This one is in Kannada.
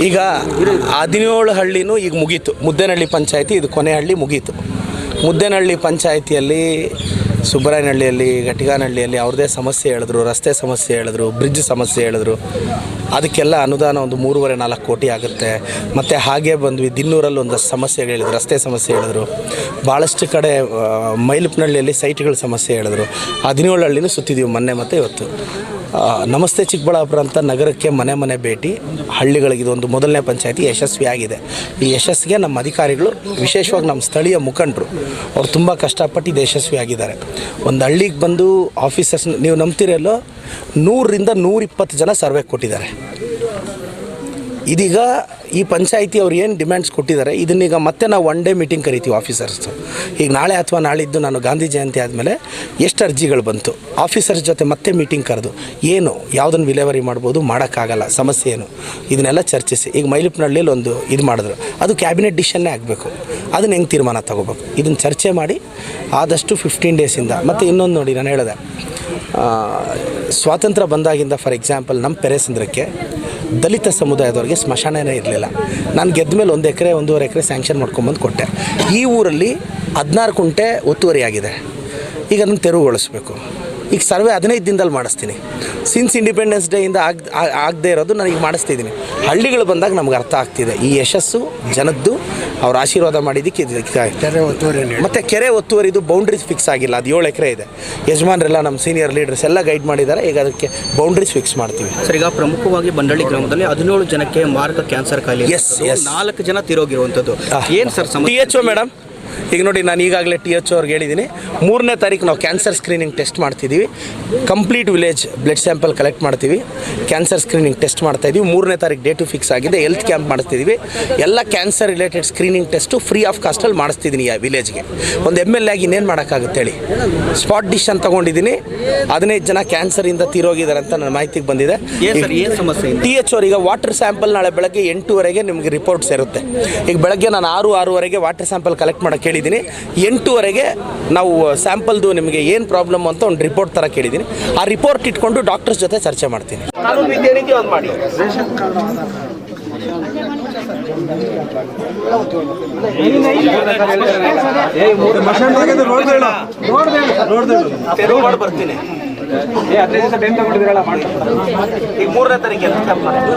ಈಗ ಹದಿನೇಳು ಹಳ್ಳಿನೂ ಈಗ ಮುಗೀತು. ಮುದ್ದೇನಹಳ್ಳಿ ಪಂಚಾಯತಿ, ಇದು ಕೊನೆ ಹಳ್ಳಿ ಮುಗೀತು. ಮುದ್ದೇನಹಳ್ಳಿ ಪಂಚಾಯತಿಯಲ್ಲಿ, ಸುಬ್ಬರಾಯನಹಳ್ಳಿಯಲ್ಲಿ, ಘಟಿಗಾನಹಳ್ಳಿಯಲ್ಲಿ ಅವ್ರದ್ದೇ ಸಮಸ್ಯೆ ಹೇಳಿದ್ರು, ರಸ್ತೆ ಸಮಸ್ಯೆ ಹೇಳಿದ್ರು ಬ್ರಿಡ್ಜ್ ಸಮಸ್ಯೆ ಹೇಳಿದ್ರು. ಅದಕ್ಕೆಲ್ಲ ಅನುದಾನ ಒಂದು ಮೂರುವರೆ ನಾಲ್ಕು ಕೋಟಿ ಆಗುತ್ತೆ. ಮತ್ತು ಹಾಗೆ ಬಂದ್ವಿ, ದಿನ್ನೂರಲ್ಲಿ ಒಂದಷ್ಟು ಸಮಸ್ಯೆ ಹೇಳಿದ್ರು, ರಸ್ತೆ ಸಮಸ್ಯೆ ಹೇಳಿದ್ರು. ಭಾಳಷ್ಟು ಕಡೆ ಮೈಲುಪ್ನಳ್ಳಿಯಲ್ಲಿ ಸೈಟ್ಗಳ ಸಮಸ್ಯೆ ಹೇಳಿದ್ರು. ಹದಿನೇಳು ಹಳ್ಳಿನೂ ಸುತ್ತಿದ್ದೀವಿ ಮೊನ್ನೆ ಮತ್ತು ಇವತ್ತು. ನಮಸ್ತೆ ಚಿಕ್ಕಬಳ್ಳಾಪುರ ಅಂತ ನಗರಕ್ಕೆ ಮನೆ ಮನೆ ಭೇಟಿ. ಹಳ್ಳಿಗಳಿಗೆ ಇದೊಂದು ಮೊದಲನೇ ಪಂಚಾಯತಿ ಯಶಸ್ವಿಯಾಗಿದೆ ಈ ಯಶಸ್ಸಿಗೆ ನಮ್ಮ ಅಧಿಕಾರಿಗಳು ವಿಶೇಷವಾಗಿ ನಮ್ಮ ಸ್ಥಳೀಯ ಮುಖಂಡರು ಅವ್ರು ತುಂಬ ಕಷ್ಟಪಟ್ಟು ಇದು ಯಶಸ್ವಿಯಾಗಿದ್ದಾರೆ ಒಂದು ಹಳ್ಳಿಗೆ ಬಂದು ಆಫೀಸರ್ಸ್ ನೀವು ನಂಬ್ತಿರಲ್ಲೋ, ನೂರರಿಂದ ನೂರಿಪ್ಪತ್ತು ಜನ ಸರ್ವೆ ಕೊಟ್ಟಿದ್ದಾರೆ. ಇದೀಗ ಈ ಪಂಚಾಯಿತಿ ಅವ್ರು ಏನು ಡಿಮ್ಯಾಂಡ್ಸ್ ಕೊಟ್ಟಿದ್ದಾರೆ, ಇದನ್ನೀಗ ಮತ್ತೆ ನಾವು ಒನ್ ಡೇ ಮೀಟಿಂಗ್ ಕರಿತೀವಿ ಆಫೀಸರ್ಸು ಈಗ ನಾಳೆ ಅಥವಾ ನಾಳಿದ್ದು ನಾನು ಗಾಂಧಿ ಜಯಂತಿ ಆದಮೇಲೆ ಎಷ್ಟು ಅರ್ಜಿಗಳು ಬಂತು ಆಫೀಸರ್ಸ್ ಜೊತೆ ಮತ್ತೆ ಮೀಟಿಂಗ್ ಕರೆದು ಏನು ಯಾವುದನ್ನು ವಿಲೇವರಿ ಮಾಡ್ಬೋದು, ಮಾಡೋಕ್ಕಾಗಲ್ಲ, ಸಮಸ್ಯೆ ಏನು, ಇದನ್ನೆಲ್ಲ ಚರ್ಚಿಸಿ. ಈಗ ಮೈಲಿಪ್ನಹಳ್ಳಿಯಲ್ಲಿ ಒಂದು ಇದು ಮಾಡಿದ್ರು. ಅದು ಕ್ಯಾಬಿನೆಟ್ ಡಿಶನ್ನೇ ಆಗಬೇಕು. ಅದನ್ನ ಹೆಂಗೆ ತೀರ್ಮಾನ ತಗೋಬೇಕು? ಇದನ್ನು ಚರ್ಚೆ ಮಾಡಿ ಆದಷ್ಟು ಫಿಫ್ಟೀನ್ ಡೇಸಿಂದ ಮತ್ತು ಇನ್ನೊಂದು ನೋಡಿ ನಾನು ಹೇಳಿದೆ ಸ್ವಾತಂತ್ರ್ಯ ಬಂದಾಗಿಂದ ಫಾರ್ ಎಕ್ಸಾಂಪಲ್ ನಮ್ಮ ಪೆರೆಸಂದ್ರಕ್ಕೆ ದಲಿತ ಸಮುದಾಯದವ್ರಿಗೆ ಸ್ಮಶಾನನೇ ಇರಲಿಲ್ಲ. ನಾನು ಗೆದ್ದ ಮೇಲೆ ಒಂದು ಎಕರೆ, ಒಂದೂವರೆ ಎಕರೆ ಸ್ಯಾಂಕ್ಷನ್ ಮಾಡ್ಕೊಂಬಂದು ಕೊಟ್ಟೆ. ಈ ಊರಲ್ಲಿ ಹದಿನಾರು ಕುಂಟೆ ಒತ್ತುವರಿಯಾಗಿದೆ ಈಗ ಅದನ್ನು ತೆರವುಗೊಳಿಸ್ಬೇಕು. ಈಗ ಸರ್ವೆ ಹದಿನೈದು ದಿನದಲ್ಲಿ ಮಾಡಿಸ್ತೀನಿ. ಸಿನ್ಸ್ ಇಂಡಿಪೆಂಡೆನ್ಸ್ ಡೇಯಿಂದ ಆಗ್ ಆಗದೇ ಇರೋದು ನಾನು ಈಗ ಮಾಡಿಸ್ತಿದ್ದೀನಿ. ಹಳ್ಳಿಗಳು ಬಂದಾಗ ನಮ್ಗೆ ಅರ್ಥ ಆಗ್ತಿದೆ. ಈ ಯಶಸ್ಸು ಜನದ್ದು ಅವ್ರ ಆಶೀರ್ವಾದ ಮಾಡಿದ್ದಕ್ಕೆ ಇದು ಮತ್ತು ಕೆರೆ ಒತ್ತುವರಿದು ಬೌಂಡ್ರೀಸ್ ಫಿಕ್ಸ್ ಆಗಿಲ್ಲ. ಅದು ಏಳು ಎಕರೆ ಇದೆ. ಯಜಮಾನ್ರೆಲ್ಲ ನಮ್ಮ ಸೀನಿಯರ್ ಲೀಡರ್ಸ್ ಎಲ್ಲ ಗೈಡ್ ಮಾಡಿದ್ದಾರೆ. ಈಗ ಅದಕ್ಕೆ ಬೌಂಡ್ರೀಸ್ ಫಿಕ್ಸ್ ಮಾಡ್ತೀವಿ. ಸರ್ ಈಗ ಪ್ರಮುಖವಾಗಿ ಬಂಡಳ್ಳಿ ಗ್ರಾಮದಲ್ಲಿ ಹದಿನೇಳು ಜನಕ್ಕೆ ಮಾರಕ ಕ್ಯಾನ್ಸರ್ ಕಾಯಿಲೆ ಎಸ್ ಎಸ್ ನಾಲ್ಕು ಜನ ತಿರೋಗಿರುವಂಥದ್ದು. ಏನು ಸರ್ ಟಿ ಸಮಸ್ಯೆ ಎಚ್ ಒ ಮೇಡಮ್ ಈಗ ನೋಡಿ ನಾನು ಈಗಾಗಲೇ ಟಿ ಎಚ್ ಅವ್ರಿಗೆ ಹೇಳಿದ್ದೀನಿ. ಮೂರನೇ ತಾರೀಕು ನಾವು ಕ್ಯಾನ್ಸರ್ ಸ್ಕ್ರೀನಿಂಗ್ ಟೆಸ್ಟ್ ಮಾಡ್ತಿದ್ದೀವಿ. Complete village blood sample collect ಮಾಡ್ತೀವಿ. ಕ್ಯಾನ್ಸರ್ ಸ್ಕ್ರೀನಿಂಗ್ ಟೆಸ್ಟ್ ಮಾಡ್ತಾ ಇದೀವಿ. ಮೂರನೇ ತಾರೀಕು ಡೇಟು ಫಿಕ್ಸ್ ಆಗಿದೆ. ಹೆಲ್ತ್ ಕ್ಯಾಂಪ್ ಮಾಡ್ತಿದ್ದೀವಿ ಎಲ್ಲ cancer related screening test free of ಕಾಸ್ಟಲ್ಲಿ ಮಾಡಿಸ್ತಿದ್ದೀನಿ ಆ ವಿಲೇಜ್ಗೆ ಒಂದು ಎಂ ಎಲ್ ಆಗಿ ಇನ್ನೇನು ಮಾಡೋಕ್ಕಾಗುತ್ತೆ ಹೇಳಿ? ಸ್ಪಾಟ್ ಡಿಶ್ ಅಂತ ತೊಗೊಂಡಿದ್ದೀನಿ. ಹದಿನೈದು ಜನ ಕ್ಯಾನ್ಸರಿಂದ ತೀರೋಗಿದ್ದಾರೆ ಅಂತ ನನ್ನ ಮಾಹಿತಿಗೆ ಬಂದಿದೆ? ಟಿ ಎಚ್ ಅವ್ರಿಗೆ ವಾಟರ್ ಸ್ಯಾಂಪಲ್ ನಾಳೆ ಬೆಳಗ್ಗೆ ಎಂಟೂವರೆಗೆ ನಿಮಗೆ ರಿಪೋರ್ಟ್ಸ್ ಇರುತ್ತೆ ಈಗ ಬೆಳಗ್ಗೆ ನಾನು ಆರು ಆರೂವರೆಗೆ ವಾಟರ್ ಸ್ಯಾಂಪಲ್ ಕಲೆಕ್ಟ್ ಮಾಡೋಕೆ ಕೇಳಿದ್ದೀನಿ. ಎಂಟೂವರೆಗೆ ನಾವು ಸ್ಯಾಂಪಲ್ದು ನಿಮಗೆ ಏನು ಪ್ರಾಬ್ಲಮ್ ಅಂತ ಒಂದು ರಿಪೋರ್ಟ್ ಥರ ಕೇಳಿದ್ದೀನಿ. ಆ ರಿಪೋರ್ಟ್ ಇಟ್ಕೊಂಡು ಡಾಕ್ಟರ್ಸ್ ಜೊತೆ ಚರ್ಚೆ ಮಾಡ್ತೀನಿ. ಮಾಡಿ. ಮಾಡಿ ಬರ್ತೀನಿ. ಈಗ ಮೂರನೇ ತಾರೀಕು ಹೆಲ್ತ್ ಕ್ಯಾಂಪ್ ಮಾಡ್ತೀನಿ